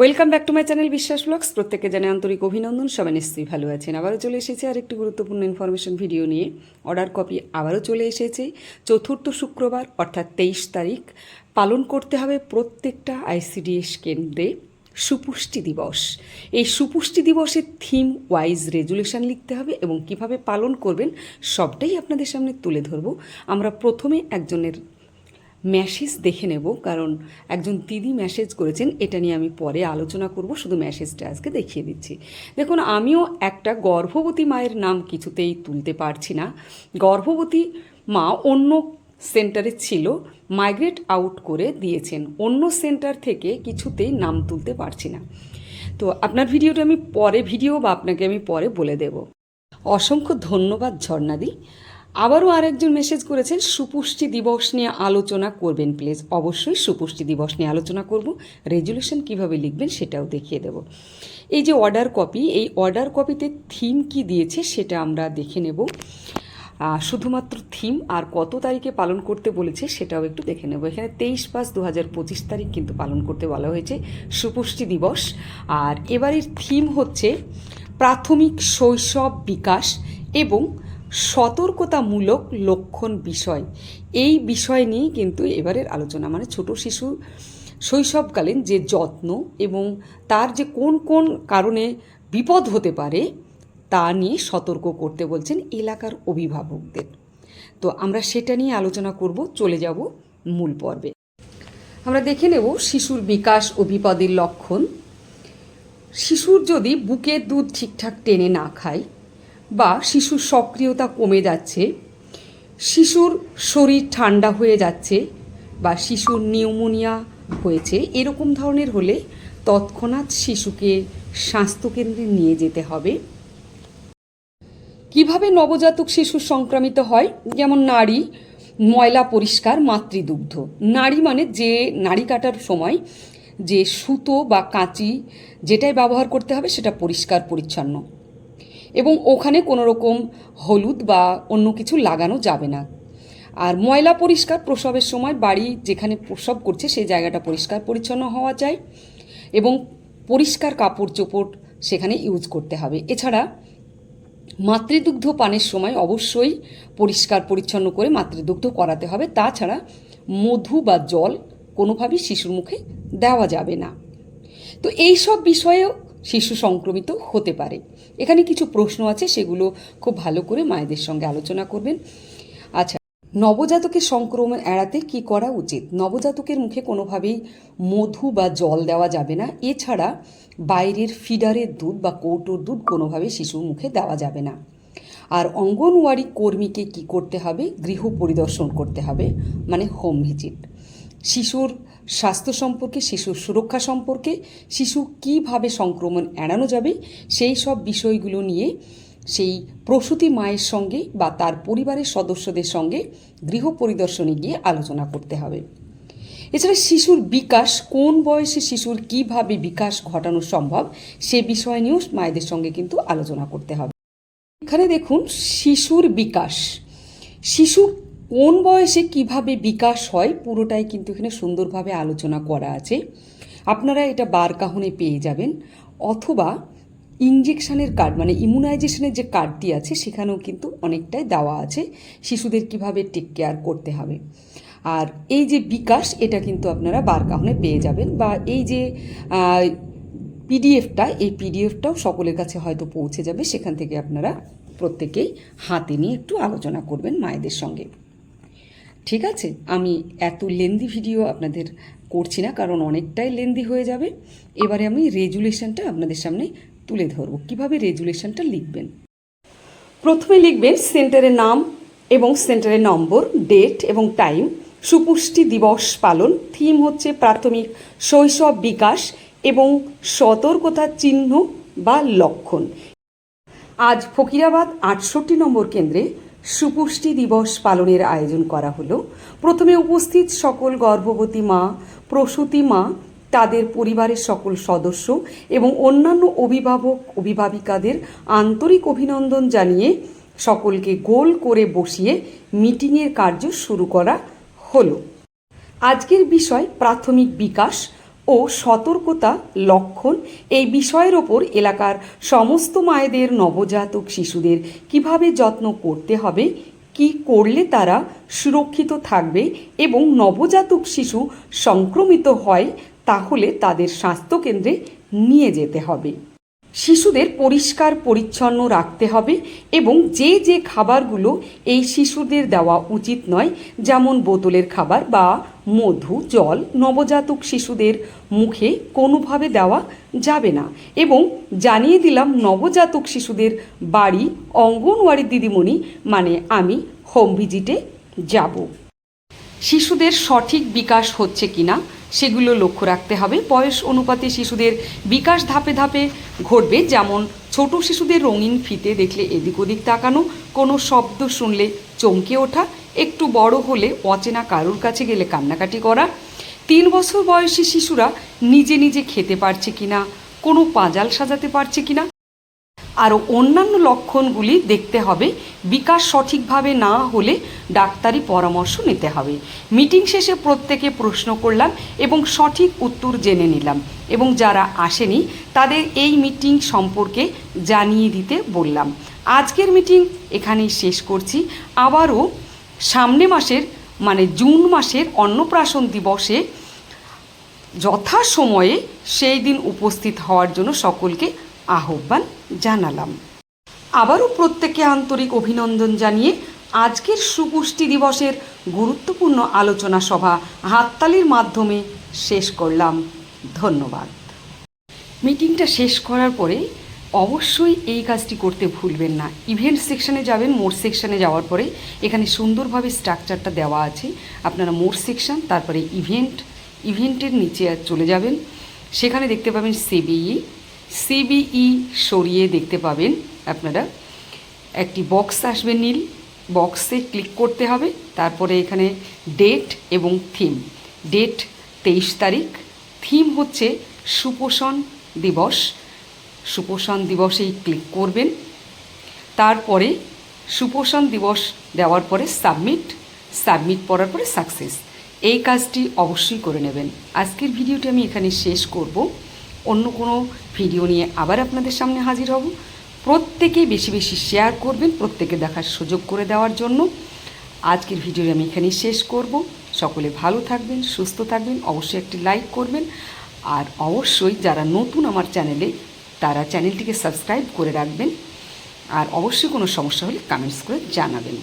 Welcome back to my channel Biswas blogs প্রত্যেককে জানে আন্তরিক অভিনন্দন। সবাই নিশ্চয়ই ভালো আছেন। আবারও চলে এসেছে আর একটি গুরুত্বপূর্ণ ইনফরমেশন ভিডিও নিয়ে। অর্ডার কপি আবারও চলে এসেছে। চতুর্থ শুক্রবার, অর্থাৎ তেইশ তারিখ, পালন করতে হবে প্রত্যেকটা আইসিডিএস কেন্দ্রে সুপুষ্টি দিবস। এই সুপুষ্টি দিবসের থিম ওয়াইজ রেজুলেশন লিখতে হবে এবং কীভাবে পালন করবেন, সবটাই আপনাদের সামনে তুলে ধরবো। আমরা প্রথমে একজনের মেসেজ দেখে নেব, কারণ একজন দিদি মেসেজ করেছেন, এটা নিয়ে আমি পরে আলোচনা করব, শুধু মেসেজটা আজকে দেখিয়ে দিচ্ছি। দেখুন, আমিও একটা গর্ভবতী মায়ের নাম কিছুতেই তুলতে পারছি না। গর্ভবতী মা অন্য সেন্টারে ছিল মাইগ্রেট আউট করে দিয়েছেন, অন্য সেন্টার থেকে কিছুতেই নাম তুলতে পারছি না। তো আপনার ভিডিওটা আমি পরে ভিডিও বা আপনাকে আমি পরে বলে দেব। অসংখ্য ধন্যবাদ ঝর্ণাদি। আবারও আরেকজন মেসেজ করেছেন, সুপুষ্টি দিবস নিয়ে আলোচনা করবেন প্লিজ অবশ্যই সুপুষ্টি দিবস নিয়ে আলোচনা করব। রেজুলেশন কীভাবে লিখবেন সেটাও দেখিয়ে দেব। এই যে অর্ডার কপি এই অর্ডার কপিতে থিম কি দিয়েছে সেটা আমরা দেখে নেব। শুধুমাত্র থিম আর কত তারিখে পালন করতে বলেছে সেটাও একটু দেখে নেব। এখানে তেইশ পাঁচ দু হাজার পঁচিশ তারিখ কিন্তু পালন করতে বলা হয়েছে। সুপুষ্টি দিবস। আর এবারের থিম হচ্ছে প্রাথমিক শৈশব বিকাশ এবং সতর্কতামূলক লক্ষণ বিষয়। এই বিষয় নিয়ে কিন্তু এবারের আলোচনা। মানে ছোট শিশু শৈশবকালীন যে যত্ন এবং তার যে কোন কোন কারণে বিপদ হতে পারে, তা নিয়ে সতর্ক করতে বলছেন এলাকার অভিভাবকদের। তো আমরা সেটা নিয়ে আলোচনা করব। চলে যাব মূল পর্বে। আমরা দেখে নেব শিশুর বিকাশ ও বিপদের লক্ষণ। শিশুর যদি বুকের দুধ ঠিকঠাক টেনে না খায় বা শিশুর সক্রিয়তা কমে যাচ্ছে, শিশুর শরীর ঠান্ডা হয়ে যাচ্ছে বা শিশুর নিউমোনিয়া হয়েছে, এরকম ধরনের হলে তৎক্ষণাৎ শিশুকে স্বাস্থ্যকেন্দ্রে নিয়ে যেতে হবে। কীভাবে নবজাতক শিশু সংক্রামিত হয়? যেমন নারী, ময়লা পরিষ্কার, মাতৃদুগ্ধ। নারী মানে যে নাড়ি কাটার সময় যে সুতো বা কাঁচি যেটাই ব্যবহার করতে হবে সেটা পরিষ্কার, পরিচ্ছন্ন। এবং ওখানে কোনো রকম হলুদ বা অন্য কিছু লাগানো যাবে না। আর ময়লা পরিষ্কার প্রসবের সময় বাড়ি যেখানে প্রসব করছে সেই জায়গাটা পরিষ্কার পরিচ্ছন্ন হওয়া চাই এবং পরিষ্কার কাপড় চোপড় সেখানে ইউজ করতে হবে। এছাড়া মাতৃদুগ্ধ পানের সময় অবশ্যই পরিষ্কার পরিচ্ছন্ন করে মাতৃদুগ্ধ করাতে হবে। তাছাড়া মধু বা জল কোনোভাবেই শিশুর মুখে দেওয়া যাবে না। তো এই সব বিষয়েও শিশু সংক্রমিত হতে পারে। এখানে কিছু প্রশ্ন আছে, সেগুলো খুব ভালো করে মায়েদের সঙ্গে আলোচনা করবেন। আচ্ছা নবজাতকের সংক্রমণ এড়াতে কি করা উচিত? নবজাতকের মুখে কোনোভাবেই মধু বা জল দেওয়া যাবে না। এছাড়া বাইরের ফিডারের দুধ বা কৌটোর দুধ কোনোভাবেই শিশুর মুখে দেওয়া যাবে না। আর অঙ্গনওয়াড়ি কর্মীকে কি করতে হবে? গৃহ পরিদর্শন করতে হবে মানে হোম ভিজিট। শিশুর স্বাস্থ্য সম্পর্কে শিশুর সুরক্ষা সম্পর্কে, শিশু কীভাবে সংক্রমণ এড়ানো যাবে, সেই সব বিষয়গুলো নিয়ে সেই প্রসূতি মায়ের সঙ্গে বা তার পরিবারের সদস্যদের সঙ্গে গৃহ পরিদর্শনে গিয়ে আলোচনা করতে হবে। এছাড়া শিশুর বিকাশ, কোন বয়সে শিশুর কীভাবে বিকাশ ঘটানো সম্ভব, সে বিষয় নিয়েও মায়েদের সঙ্গে কিন্তু আলোচনা করতে হবে। এখানে দেখুন, শিশুর বিকাশ। শিশু কোন বয়সে কীভাবে বিকাশ হয়, পুরোটাই কিন্তু এখানে সুন্দরভাবে আলোচনা করা আছে। আপনারা এটা বার কাহনে পেয়ে যাবেন। অথবা ইঞ্জেকশনের কার্ড মানে ইমিউনাইজেশনের যে কার্ডটি আছে, সেখানেও কিন্তু অনেকটাই দেওয়া আছে। শিশুদের কীভাবে টেক কেয়ার করতে হবে। আর এই যে বিকাশ, এটা কিন্তু আপনারা বার কাহনে পেয়ে যাবেন। বা এই যে পিডিএফটা এই পিডিএফটাও সকলের কাছে হয়তো পৌঁছে যাবে। সেখান থেকে আপনারা প্রত্যেকেই হাতে নিয়ে একটু আলোচনা করবেন মায়েদের সঙ্গে। ঠিক আছে, আমি এত লেন্দি ভিডিও আপনাদের করছি না, কারণ অনেকটাই লেন্দি হয়ে যাবে। এবারে আমি রেজুলেশনটা আপনাদের সামনে তুলে ধরবো। কীভাবে রেজুলেশনটা লিখবেন? প্রথমে লিখবেন সেন্টারের নাম এবং সেন্টারের নম্বর ডেট এবং টাইম সুপুষ্টি দিবস পালন থিম হচ্ছে প্রাথমিক শৈশব বিকাশ এবং সতর্কতা চিহ্ন বা লক্ষণ। আজ ফকিরাবাদ আটষট্টি নম্বর কেন্দ্রে সুপুষ্টি দিবস পালনের আয়োজন করা হলো। প্রথমে উপস্থিত সকল গর্ভবতী মা, প্রসূতি মা, তাদের পরিবারের সকল সদস্য এবং অন্যান্য অভিভাবক, অভিভাবিকাদের আন্তরিক অভিনন্দন জানিয়ে সকলকে গোল করে বসিয়ে মিটিংয়ের কার্য শুরু করা হলো। আজকের বিষয় প্রাথমিক বিকাশ ও সতর্কতা, লক্ষণ এই বিষয়ের ওপর এলাকার সমস্ত মায়েদের নবজাতক শিশুদের কীভাবে যত্ন করতে হবে, কি করলে তারা সুরক্ষিত থাকবে এবং নবজাতক শিশু সংক্রমিত হয়, তাহলে তাদের স্বাস্থ্যকেন্দ্রে নিয়ে যেতে হবে। শিশুদের পরিষ্কার, পরিচ্ছন্ন রাখতে হবে এবং যে যে খাবারগুলো এই শিশুদের দেওয়া উচিত নয়, যেমন বোতলের খাবার বা মধু, জল, নবজাতক শিশুদের মুখে কোনোভাবে দেওয়া যাবে না এবং জানিয়ে দিলাম নবজাতক শিশুদের বাড়ি অঙ্গনওয়াড়ি দিদিমণি মানে আমি হোম ভিজিটে যাব। শিশুদের সঠিক বিকাশ হচ্ছে কিনা সেগুলো লক্ষ্য রাখতে হবে। বয়স অনুপাতে শিশুদের বিকাশ ধাপে ধাপে ঘটবে, যেমন ছোট শিশুদের রঙিন ফিতে দেখলে এদিক ওদিক তাকানো, কোনো শব্দ শুনলে চমকে ওঠা একটু বড় হলে অচেনা কারুর কাছে গেলে কান্নাকাটি করা। তিন বছর বয়সী শিশুরা নিজে নিজে খেতে পারছে কিনা, কোনো পাঁজাল সাজাতে পারছে কিনা, আরও অন্যান্য লক্ষণগুলি দেখতে হবে। বিকাশ সঠিকভাবে না হলে ডাক্তারি পরামর্শ নিতে হবে। মিটিং শেষে প্রত্যেকে প্রশ্ন করলাম এবং সঠিক উত্তর জেনে নিলাম এবং যারা আসেনি তাদের এই মিটিং সম্পর্কে জানিয়ে দিতে বললাম। আজকের মিটিং এখানেই শেষ করছি। আবারও সামনে মাসের মানে জুন মাসের অন্নপ্রাশন দিবসে যথাসময়ে সেই দিন উপস্থিত হওয়ার জন্য সকলকে আহ্বান জানালাম। আবারও প্রত্যেককে আন্তরিক অভিনন্দন জানিয়ে আজকের সুপুষ্টি দিবসের গুরুত্বপূর্ণ আলোচনা সভা হাততালির মাধ্যমে শেষ করলাম। ধন্যবাদ। মিটিংটা শেষ করার পরে অবশ্যই এই কাজটি করতে ভুলবেন না। ইভেন্ট সেকশনে যাবেন মোর সেকশনে যাওয়ার পরে এখানে সুন্দরভাবে স্ট্রাকচারটা দেওয়া আছে। আপনারা মোর সেকশন, তারপরে ইভেন্ট, ইভেন্টের নিচে চলে যাবেন। সেখানে দেখতে পাবেন সিবিই। সিবিই সরিয়ে দেখতে পাবেন আপনারা। একটি বক্স আসবে নীল, বক্সে ক্লিক করতে হবে। তারপরে এখানে ডেট এবং থিম। ডেট তেইশ তারিখ। থিম হচ্ছে সুপোষণ দিবস। সুপোষণ দিবসেই ক্লিক করবেন। তারপরে সুপোষণ দিবস দেওয়ার পরে সাবমিট সাবমিট করার পরে সাকসেস এই কাজটি অবশ্যই করে নেবেন। আজকের ভিডিওটি আমি এখানে শেষ করব। অন্য কোনো ভিডিও নিয়ে আবার আপনাদের সামনে হাজির হব। প্রত্যেকে বেশি বেশি শেয়ার করবেন, প্রত্যেকে দেখার সুযোগ করে দেওয়ার জন্য। আজকের ভিডিওটি আমি এখানেই শেষ করব। সকলে ভালো থাকবেন, সুস্থ থাকবেন, অবশ্যই একটি লাইক করবেন। আর অবশ্যই যারা নতুন আমার চ্যানেলে তারা চ্যানেলটিকে সাবস্ক্রাইব করে রাখবেন। আর অবশ্যই কোনো সমস্যা হলে কমেন্টস করে জানাবেন।